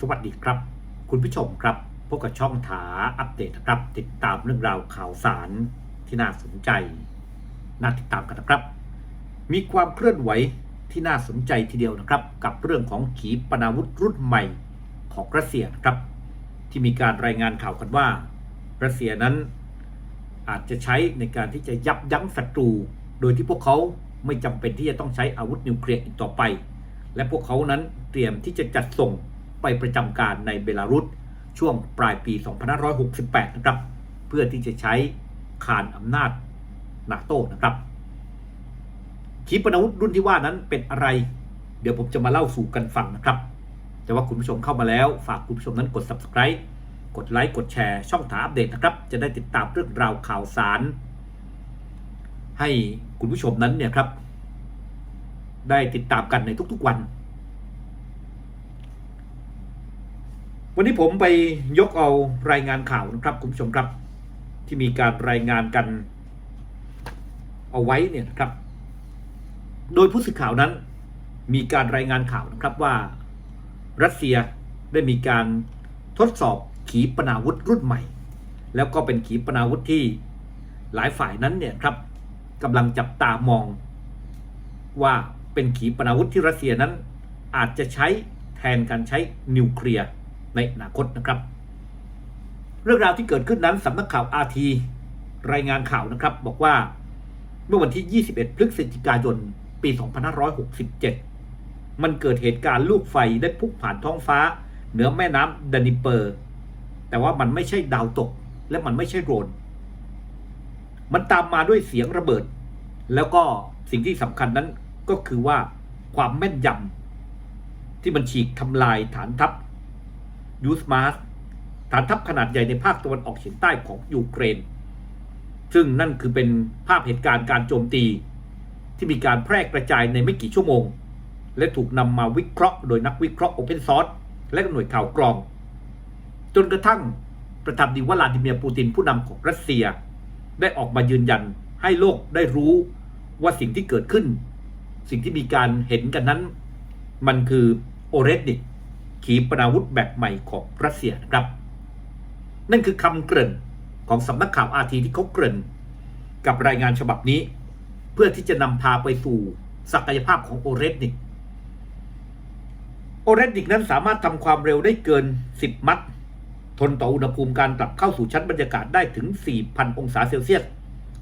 สวัสดีครับ คุณผู้ชมครับพบกับช่องถาอัปเดตนะครับ ติดตามเรื่องราวข่าวสารที่น่าสนใจ น่าติดตามกันนะครับ มีความเคลื่อนไหวที่น่าสนใจทีเดียวนะครับ กับเรื่องของขีปนาวุธรุ่นใหม่ของรัสเซียนะครับ ที่มีการรายงานข่าวกันว่า รัสเซียนั้นอาจจะใช้ในการที่จะยับยั้งศัตรู โดยที่พวกเขาไม่จำเป็นที่จะต้องใช้อาวุธนิวเคลียร์อีกต่อไป และพวกเขานั้นเตรียมที่จะจัดส่ง ไปประจำการในเบลารุสช่วงปลายปี 2568 นะครับ เพื่อที่จะใช้คานอำนาจนาโต้นะครับขีปนาวุธรุ่นที่ว่านั้นเป็นอะไร เดี๋ยวผมจะมาเล่าสู่กันฟังนะครับ แต่ว่าคุณผู้ชมเข้ามาแล้ว ฝากคุณผู้ชมนั้นกด subscribe กดไลค์กดแชร์ช่องถามอัปเดตนะครับ จะได้ติดตามเรื่องราวข่าวสาร ให้คุณผู้ชมนั้นเนี่ยครับ ได้ติดตามกันในทุกๆวัน วันนี้ผมไปยกเอารายงานข่าวนะครับคุณผู้ชมครับ ที่มีการรายงานกันเอาไว้เนี่ยนะครับ โดยผู้สื่อข่าวนั้น มีการรายงานข่าวนะครับว่า รัสเซียได้มีการทดสอบขีปนาวุธรุ่นใหม่ แล้วก็เป็นขีปนาวุธที่หลายฝ่ายนั้นเนี่ยครับกำลังจับตามอง ว่าเป็นขีปนาวุธที่รัสเซียนั้นอาจจะใช้แทนการใช้นิวเคลียร์ ในอนาคตนะครับ เรื่องราวที่เกิดขึ้นนั้นสำนักข่าวอาทีรายงานข่าวนะครับ บอกว่าเมื่อวันที่ 21 พฤศจิกายน ปี 2567 มันเกิดเหตุการณ์ลูกไฟได้พุ่งผ่านท้องฟ้า เหนือแม่น้ำดานิเปอร์ แต่ว่ามันไม่ใช่ดาวตก และมันไม่ใช่โดรน มันตามมาด้วยเสียงระเบิด แล้วก็สิ่งที่สำคัญนั้นก็คือว่าความแม่นยำที่มันฉีกทำลายฐานทัพ ยูสมาสฐานทัพขนาดใหญ่ในภาคตะวันออกเฉียงใต้ของยูเครน ซึ่งนั่นคือเป็นภาพเหตุการณ์การโจมตี ที่มีการแพร่กระจายในไม่กี่ชั่วโมง และถูกนำมาวิเคราะห์โดยนักวิเคราะห์โอเพนซอร์สและหน่วยข่าวกรอง จนกระทั่งประธานาธิบดีวลาดิเมียร์ปูตินผู้นำของรัสเซีย ได้ออกมายืนยันให้โลกได้รู้ว่าสิ่งที่เกิดขึ้น สิ่งที่มีการเห็นกันนั้น มันคือโอเรสนิก ขีปนาวุธแบบใหม่ของรัสเซียนะครับ นั่นคือคำเกริ่นของสำนักข่าวอาทีที่เขาเกริ่น กับรายงานฉบับนี้ เพื่อที่จะนำพาไปสู่ศักยภาพของโอเรสนิกโอเรสนิกนั้นสามารถทำความเร็วได้เกิน 10 มัตต์ทนต่ออุณหภูมิการกลับเข้าสู่ชั้นบรรยากาศได้ถึง 4,000 องศาเซลเซียส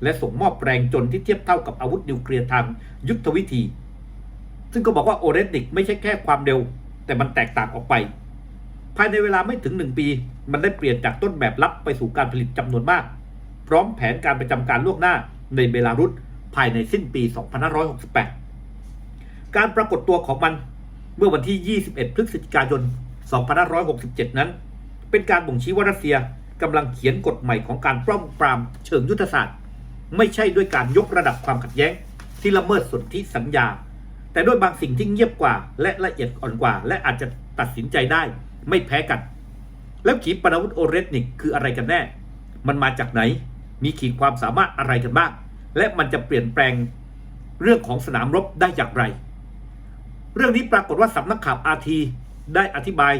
และส่งมอบแรงจนที่เทียบเท่ากับอาวุธนิวเคลียร์ทางยุทธวิธี ซึ่งก็บอกว่าโอเรสนิกไม่ใช่แค่ความเร็ว แต่มันแตกต่างออกไป ภายในเวลาไม่ถึง 1 ปี มันได้เปลี่ยนจากต้นแบบลับไปสู่การผลิตจำนวนมาก พร้อมแผนการประจำการล่วงหน้าในเบลารุสภายในสิ้นปี 2568 การปรากฏตัวของมันเมื่อวันที่ 21 พฤศจิกายน 2567 นั้น เป็นการบ่งชี้ว่ารัสเซียกำลังเขียนกฎใหม่ของการป้องปรามเชิงยุทธศาสตร์ ไม่ใช่ด้วยการยกระดับความขัดแย้ง ที่ละเมิดสนธิสัญญา แต่ด้วยบางสิ่งที่เงียบกว่า และละเอียดอ่อนกว่า และอาจจะตัดสินใจได้ ไม่แพ้กัน แล้วขีปนาวุธโอเรสนิกคืออะไรกันแน่ มันมาจากไหน มีขีดความสามารถอะไรกันบ้าง และมันจะเปลี่ยนแปลงเรื่องของสนามรบได้อย่างไร เรื่องนี้ปรากฏว่าสำนักข่าวอาทีได้อธิบาย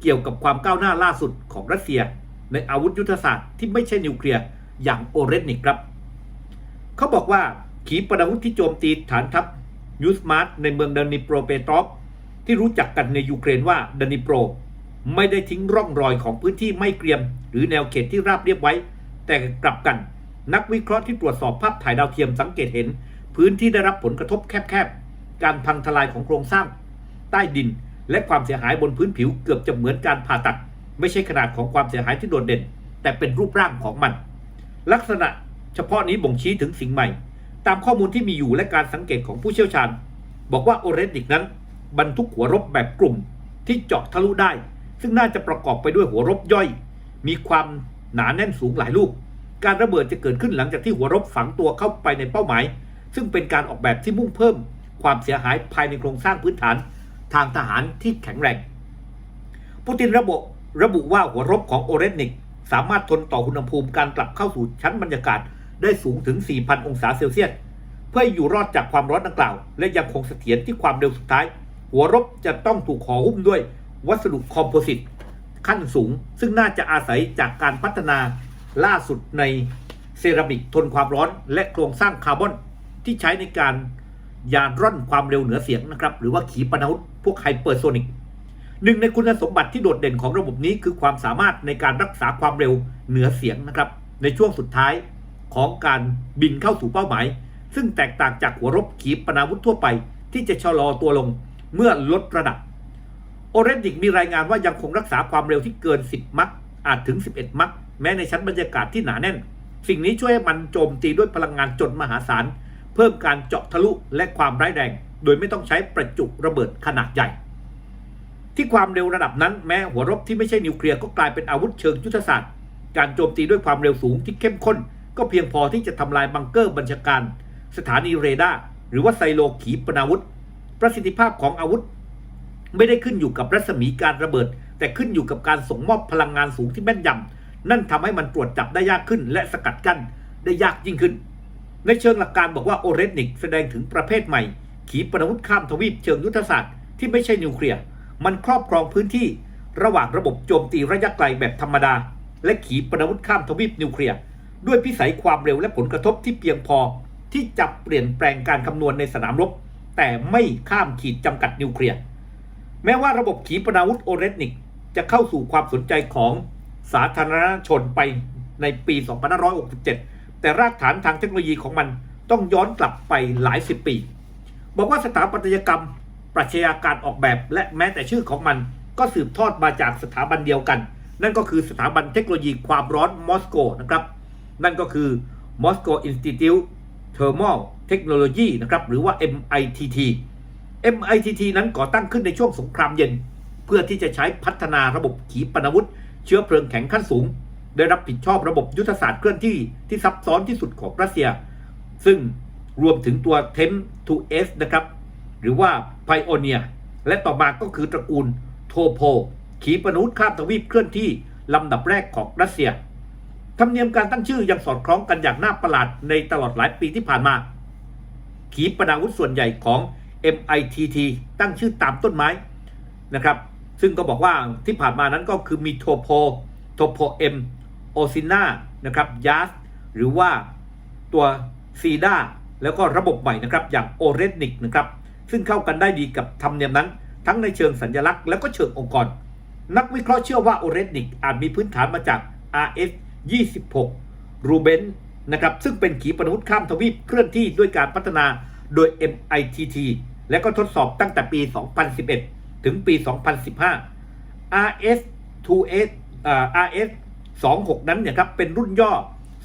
เกี่ยวกับความก้าวหน้าล่าสุดของรัสเซีย ในอาวุธยุทธศาสตร์ที่ไม่ใช่นิวเคลียร์อย่างโอเรสนิกครับ เขาบอกว่าขีปนาวุธที่โจมตีฐานทัพ ยูสมาร์ตในเมืองดานิโปรเปตรอฟที่รู้จักกันในยูเครนว่าดานิโปร ไม่ได้ทิ้งร่องรอยของพื้นที่ไม่เกรียม หรือแนวเขตที่ราบเรียบไว้ แต่กลับกัน นักวิเคราะห์ที่ตรวจสอบภาพถ่ายดาวเทียมสังเกตเห็น พื้นที่ได้รับผลกระทบแคบๆ การพังทลายของโครงสร้าง ใต้ดิน และความเสียหายบนพื้นผิวเกือบจะเหมือนการผ่าตัด ไม่ใช่ขนาดของความเสียหายที่โดดเด่น แต่เป็นรูปร่างของมัน ลักษณะเฉพาะนี้บ่งชี้ถึงสิ่งใหม่ ตามข้อมูลที่มีอยู่และการสังเกตของผู้เชี่ยวชาญ บอกว่าโอเรสติกนั้น บรรทุกหัวรบแบบกลุ่มที่เจาะทะลุได้ ซึ่งน่าจะประกอบไปด้วยหัวรบย่อย มีความหนาแน่นสูงหลายลูก การระเบิดจะเกิดขึ้นหลังจากที่หัวรบฝังตัวเข้าไปในเป้าหมาย ซึ่งเป็นการออกแบบที่มุ่งเพิ่ม ความเสียหายภายในโครงสร้างพื้นฐาน ทางทหารที่แข็งแรงปูตินระบุระบุว่าหัวรบของโอเรสนิกสามารถทนต่ออุณหภูมิการกลับเข้าสู่ชั้นบรรยากาศ ได้สูงถึง 4,000 องศาเซลเซียส เพื่อให้อยู่รอดจากความร้อนดังกล่าว และยังคงเสถียรที่ความเร็วสุดท้าย หัวรบจะต้องถูกห่อหุ้มด้วยวัสดุคอมโพสิตขั้นสูง ซึ่งน่าจะอาศัยจากการพัฒนาล่าสุดในเซรามิกทนความร้อน และโครงสร้างคาร์บอนที่ใช้ในการยานร่อนความเร็วเหนือเสียงนะครับ หรือว่าขีปนาวุธพวกไฮเปอร์โซนิกหนึ่งในคุณสมบัติที่โดดเด่นของระบบนี้คือความสามารถในการรักษาความเร็วเหนือเสียงนะครับ ในช่วงสุดท้าย ของการบินเข้าสู่เป้าหมาย ซึ่งแตกต่างจากหัวรบขีปนาวุธทั่วไป ที่จะชะลอตัวลงเมื่อลดระดับ โอเรนดิกมีรายงานว่ายังคงรักษาความเร็วที่เกิน 10 มัคอาจถึง 11 มัคแม้ในชั้นบรรยากาศที่หนาแน่น สิ่งนี้ช่วยให้มันโจมตีด้วยพลังงานจนมหาศาล เพิ่มการเจาะทะลุและความร้ายแรง โดยไม่ต้องใช้ประจุระเบิดขนาดใหญ่ ที่ความเร็วระดับนั้นแม้หัวรบที่ไม่ใช่นิวเคลียร์ก็กลายเป็นอาวุธเชิงยุทธศาสตร์ การโจมตีด้วยความเร็วสูงที่เข้มข้น ก็เพียงพอที่จะทำลายบังเกอร์บัญชาการ สถานีเรดาร์หรือว่าไซโลขีปนาวุธ ประสิทธิภาพของอาวุธ ไม่ได้ขึ้นอยู่กับรัศมีการระเบิด แต่ขึ้นอยู่กับการส่งมอบพลังงานสูงที่แม่นยำนั่นทำให้มันตรวจจับได้ยากขึ้น และสกัดกั้นได้ยากยิ่งขึ้น ในเชิงหลักการบอกว่าโอเรสนิกแสดงถึงประเภทใหม่ ขีปนาวุธข้ามทวีปเชิงยุทธศาสตร์ที่ไม่ใช่นิวเคลียร์มันครอบครองพื้นที่ ระหว่างระบบโจมตีระยะไกลแบบธรรมดา และขีปนาวุธข้ามทวีปนิวเคลียร์ ด้วยพิสัยความเร็วและผลกระทบที่เพียงพอที่จะเปลี่ยนแปลงการคำนวณในสนามรบ แต่ไม่ข้ามขีดจำกัดนิวเคลียร์แม้ว่าระบบขีปนาวุธโอเรสนิก จะเข้าสู่ความสนใจของสาธารณชนไปในปี 2567 แต่รากฐานทางเทคโนโลยีของมันต้องย้อนกลับไปหลายสิบปี บอกว่าสถาปัตยกรรม ปรัชญาการออกแบบและแม้แต่ชื่อของมัน ก็สืบทอดมาจากสถาบันเดียวกัน นั่นก็คือสถาบันเทคโนโลยีความร้อนมอสโกนะครับ นั่นก็คือ Moscow Institute Thermal Technology นะครับหรือว่า MITT MITT นั้นก่อตั้งขึ้นในช่วงสงครามเย็น เพื่อที่จะใช้พัฒนาระบบขีปนาวุธ เชื้อเพลิงแข็งขั้นสูง ได้รับผิดชอบระบบยุทธศาสตร์เคลื่อนที่ที่ซับซ้อนที่สุดของรัสเซีย ซึ่งรวมถึงตัว Tem 2S นะครับ หรือว่า Pioneer และต่อมาก็คือตระกูลโทโพขีปนาวุธข้ามทวีปเคลื่อนที่ลำดับแรกของรัสเซีย ธรรมเนียมการตั้งชื่อยังสอดคล้องกันอย่างน่าประหลาดในตลอดหลายปีที่ผ่านมา ขีปนาวุธส่วนใหญ่ของ MITT ตั้งชื่อตามต้นไม้นะครับ ซึ่งก็บอกว่าที่ผ่านมานั้นก็คือมีโทโพโทโพเอ็มโอซิน่านะครับยาสหรือว่าตัวซีดาแล้วก็ระบบใหม่นะครับ อย่างโอเรนิกนะครับ ซึ่งเข้ากันได้ดีกับธรรมเนียมนั้น ทั้งในเชิงสัญลักษณ์และก็เชิงองค์กร นักวิเคราะห์เชื่อว่าโอเรนิกอาจมีพื้นฐานมาจาก RS 26 รูเบนนะครับซึ่งเป็นขีปนาวุธข้ามทวีปเคลื่อนที่ด้วยการพัฒนาโดย MITT และก็ทดสอบตั้งแต่ปี 2011 ถึงปี 2015 RS2S อ RS 26 นั้นเนี่ยครับเป็นรุ่นย่อ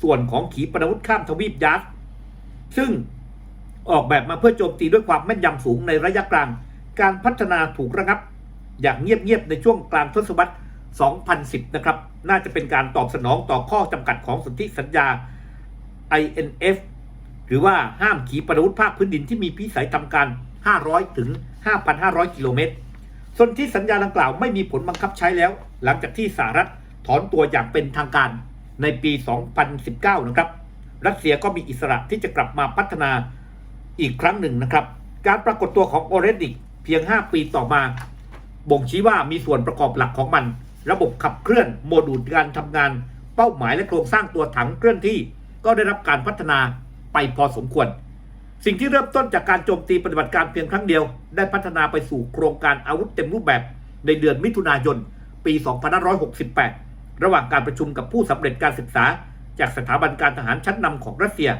ส่วนของขีปนาวุธข้ามทวีปยัสซึ่งออกแบบมาเพื่อโจมตีด้วยความแม่นยำสูงในระยะกลาง การพัฒนาถูกระงับ อย่างเงียบๆในช่วงกลางทศวรรษ 2010 นะครับ น่าจะเป็นการตอบสนองต่อข้อจำกัดของสนธิสัญญา INF หรือว่าห้ามขีปนาวุธภาคพื้นดินที่มีพิสัยทำการ 500 ถึง 5,500 กิโลเมตรส่วนที่สัญญาดังกล่าวไม่มีผลบังคับใช้แล้ว หลังจากที่สหรัฐถอนตัวอย่างเป็นทางการในปี 2019 นะครับ รัสเซียก็มีอิสระที่จะกลับมาพัฒนาอีกครั้งหนึ่งนะครับ การปรากฏตัวของโอเรดิกเพียง 5 ปีต่อมา บ่งชี้ว่ามีส่วนประกอบหลักของมัน ระบบขับเคลื่อนโมดูลการทำงาน เป้าหมายและโครงสร้างตัวถังเคลื่อนที่ ก็ได้รับการพัฒนาไปพอสมควร สิ่งที่เริ่มต้นจากการโจมตีปฏิบัติการเพียงครั้งเดียว ได้พัฒนาไปสู่โครงการอาวุธเต็มรูปแบบในเดือนมิถุนายน ปี 2568 ระหว่างการประชุมกับผู้สำเร็จการศึกษา จากสถาบันการทหารชั้นนำของรัสเซีย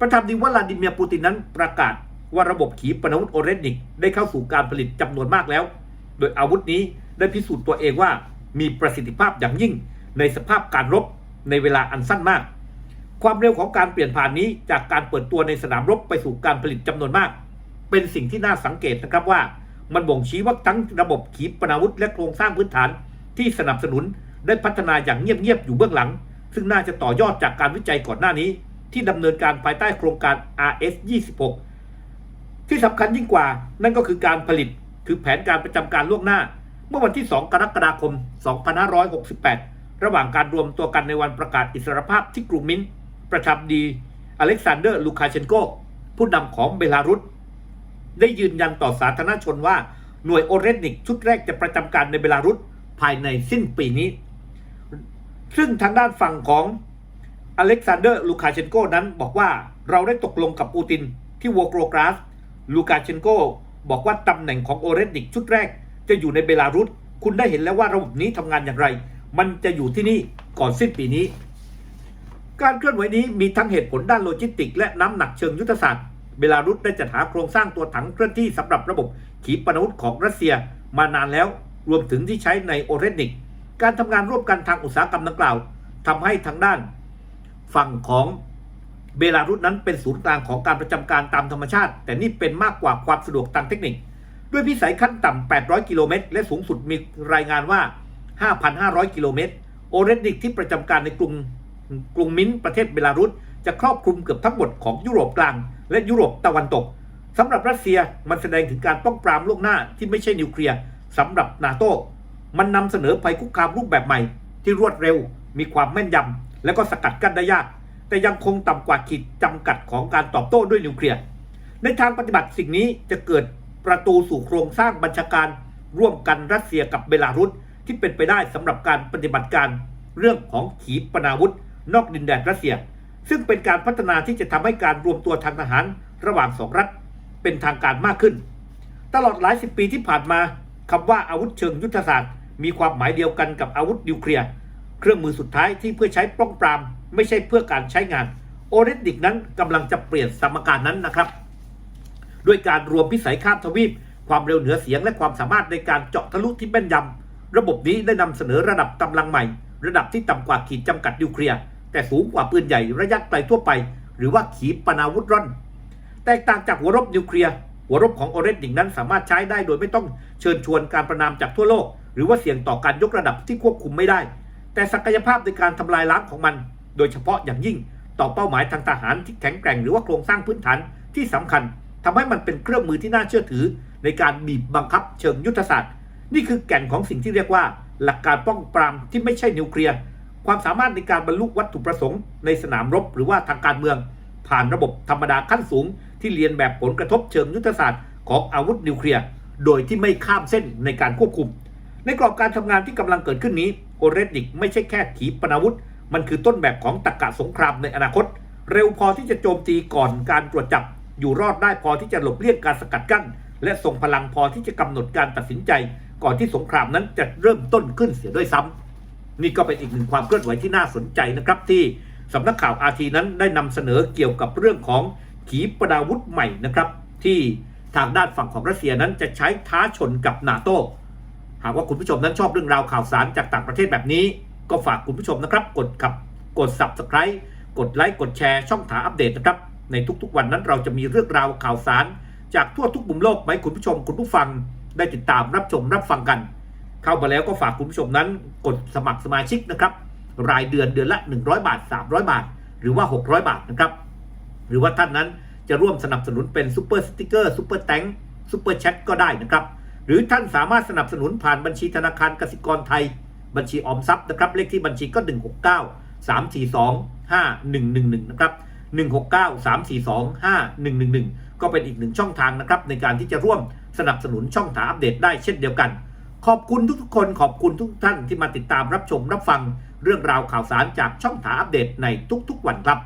ประธานาธิวลาดิเมียร์ปูตินนั้นประกาศว่าระบบขีปนาวุธโอเรนิกได้เข้าสู่การผลิตจำนวนมากแล้ว โดยอาวุธนี้ได้พิสูจน์ตัวเองว่า มีประสิทธิภาพอย่างยิ่งในสภาพการรบในเวลาอันสั้นมาก ความเร็วของการเปลี่ยนผ่านนี้จากการเปิดตัวในสนามรบไปสู่การผลิตจำนวนมาก เป็นสิ่งที่น่าสังเกตนะครับว่า มันบ่งชี้ว่าทั้งระบบขีปนาวุธและโครงสร้างพื้นฐานที่สนับสนุนได้พัฒนาอย่างเงียบๆอยู่เบื้องหลัง ซึ่งน่าจะต่อยอดจากการวิจัยก่อนหน้านี้ ที่ดำเนินการภายใต้โครงการ RS 26ที่สำคัญยิ่งกว่า นั่นก็คือการผลิตคือแผนการประจำการล่วงหน้า เมื่อวันที่ 2 กรกฎาคม 2568 ระหว่างการรวมตัวกันในวันประกาศอิสรภาพที่กรุงมินประธานาธิบดีอเล็กซานเดอร์ ลูคาเชนโก ผู้นำของเบลารุส ได้ยืนยันต่อสาธารณชนว่าหน่วยโอเรสนิกชุดแรกจะประจำการในเบลารุสภายในสิ้นปีนี้ ซึ่งทางด้านฝั่งของอเล็กซานเดอร์ ลูคาเชนโกนั้นบอกว่าเราได้ตกลงกับปูตินที่วอโกรกราส ลูกาเชนโกบอกว่าตำแหน่งของโอเรสนิกชุดแรก จะอยู่ในเบลารุสคุณได้เห็นแล้วว่าระบบนี้ทำงานอย่างไร มันจะอยู่ที่นี่ก่อนสิ้นปีนี้ การเคลื่อนไหวนี้มีทั้งเหตุผลด้านโลจิสติก และน้ำหนักเชิงยุทธศาสตร์ เบลารุสได้จัดหาโครงสร้างตัวถังเคลื่อนที่สำหรับระบบขีปนาวุธของรัสเซียมานานแล้ว รวมถึงที่ใช้ในโอเรนิก การทำงานร่วมกันทางอุตสาหกรรมดังกล่าวทำให้ทางด้าน ฝั่งของเบลารุสนั้นเป็นศูนย์กลางของการประจำการตามธรรมชาติ แต่นี่เป็นมากกว่าความสะดวกทางเทคนิค ด้วยพิสัยขั้นต่ำ 800 กิโลเมตร และสูงสุดมีรายงานว่า 5,500 กิโลเมตร โอเรสนิกที่ประจำการในกรุงกรุงมินท์ประเทศเบลารุส จะครอบคลุมเกือบทั้งหมดของยุโรปกลาง และยุโรปตะวันตกสำหรับรัสเซียมันแสดงถึงการป้องปรามล่วงหน้าที่ไม่ใช่นิวเคลียร์สำหรับนาโตมันนำเสนอภัยคุกคามรูปแบบใหม่ ที่รวดเร็ว มีความแม่นยำและก็สกัดกั้นได้ยาก แต่ยังคงต่ำกว่าขีดจำกัดของการตอบโต้ด้วยนิวเคลียร์ในทางปฏิบัติสิ่งนี้จะเกิด ประตูสู่โครงสร้างบัญชาการร่วมกันรัสเซียกับเบลารุสที่เป็นไปได้สำหรับการปฏิบัติการเรื่องของขีปนาวุธ นอกดินแดนรัสเซีย ซึ่งเป็นการพัฒนาที่จะทำให้การรวมตัวทางทหารระหว่างสองรัฐเป็นทางการมากขึ้น ตลอดหลายสิบปีที่ผ่านมาคำว่าอาวุธเชิงยุทธศาสตร์ มีความหมายเดียวกันกับอาวุธนิวเคลียร์เครื่องมือสุดท้ายที่เพื่อใช้ป้องปราม ไม่ใช่เพื่อการใช้งาน โอเรสดิกนั้นกำลังจะเปลี่ยนสมการนั้นนะครับ ด้วยการรวมพิสัยข้ามทวีป ความเร็วเหนือเสียงและความสามารถในการเจาะทะลุที่แม่นยำระบบนี้ได้นำเสนอระดับกำลังใหม่ ระดับที่ต่ำกว่าขีดจำกัดนิวเคลียร์แต่สูงกว่าปืนใหญ่ระยะไกลทั่วไป หรือว่าขีปนาวุธร่อน แตกต่างจากหัวรบนิวเคลียร์หัวรบของโอเรสดิกนั้นสามารถใช้ได้โดยไม่ต้องเชิญชวนการประนามจากทั่วโลก หรือว่าเสี่ยงต่อการยกระดับที่ควบคุมไม่ได้ แต่ศักยภาพในการทำลายล้างของมัน โดยเฉพาะอย่างยิ่งต่อเป้าหมายทางทหารที่แข็งแกร่งหรือว่าโครงสร้างพื้นฐานที่สำคัญ ทำให้มันเป็นเครื่องมือที่น่าเชื่อถือ ในการบีบบังคับเชิงยุทธศาสตร์ นี่คือแก่นของสิ่งที่เรียกว่า หลักการป้องปรามที่ไม่ใช่นิวเคลียร์ความสามารถในการบรรลุวัตถุประสงค์ในสนามรบหรือว่าทางการเมือง ผ่านระบบธรรมดาขั้นสูง ที่เรียนแบบผลกระทบเชิงยุทธศาสตร์ของอาวุธนิวเคลียร์โดยที่ไม่ข้ามเส้นในการควบคุม ในกรอบการทำงานที่กำลังเกิดขึ้นนี้โอเรสดิกไม่ใช่แค่ขีปนาวุธ มันคือต้นแบบของตรรกะสงครามในอนาคต เร็วพอที่จะโจมตีก่อนการตรวจจับ อยู่รอดได้พอที่จะหลบเลี่ยงการสกัดกั้น และส่งพลังพอที่จะกำหนดการตัดสินใจ ก่อนที่สงครามนั้นจะเริ่มต้นขึ้นเสียด้วยซ้ำนี่ก็เป็นอีกหนึ่งความเคลื่อนไหวที่น่าสนใจนะครับที่สำนักข่าวอาทีนั้นได้นำเสนอเกี่ยวกับเรื่องของขีปนาวุธใหม่นะครับที่ทางด้านฝั่งของรัสเซียนั้นจะใช้ท้าชนกับนาโตหากว่าคุณผู้ชมนั้นชอบเรื่องราวข่าวสารจากต่างประเทศแบบนี้ ก็ฝากคุณผู้ชมนะครับ กดขับกด subscribe กดไลค์กดแชร์ช่องถาอัปเดตนะครับ ในทุกๆวันนั้นเราจะมีเรื่องราวข่าวสาร จากทั่วทุกมุมโลกมาให้คุณผู้ชมคุณผู้ฟังได้ติดตามรับชมรับฟังกัน เข้ามาแล้วก็ฝากคุณผู้ชมนั้นกดสมัครสมาชิกนะครับ รายเดือนเดือนละ 100 บาท 300 บาท หรือว่า 600 บาทนะครับ หรือว่าท่านนั้นจะร่วมสนับสนุนเป็นซูเปอร์สติกเกอร์ซูเปอร์แตงซูเปอร์แชทก็ได้นะครับ หรือท่านสามารถสนับสนุนผ่านบัญชีธนาคารกสิกรไทย บัญชีออมทรัพย์นะครับเลขที่บัญชีก็ 169 342 5111 นะครับ 169 342 5111 ก็เป็นอีกหนึ่งช่องทางนะครับในการที่จะร่วมสนับสนุนช่องถาอัปเดตได้เช่นเดียวกัน ขอบคุณทุกๆคนขอบคุณทุกท่านที่มาติดตามรับชมรับฟังเรื่องราวข่าวสารจากช่องถาอัปเดตในทุกๆวันครับ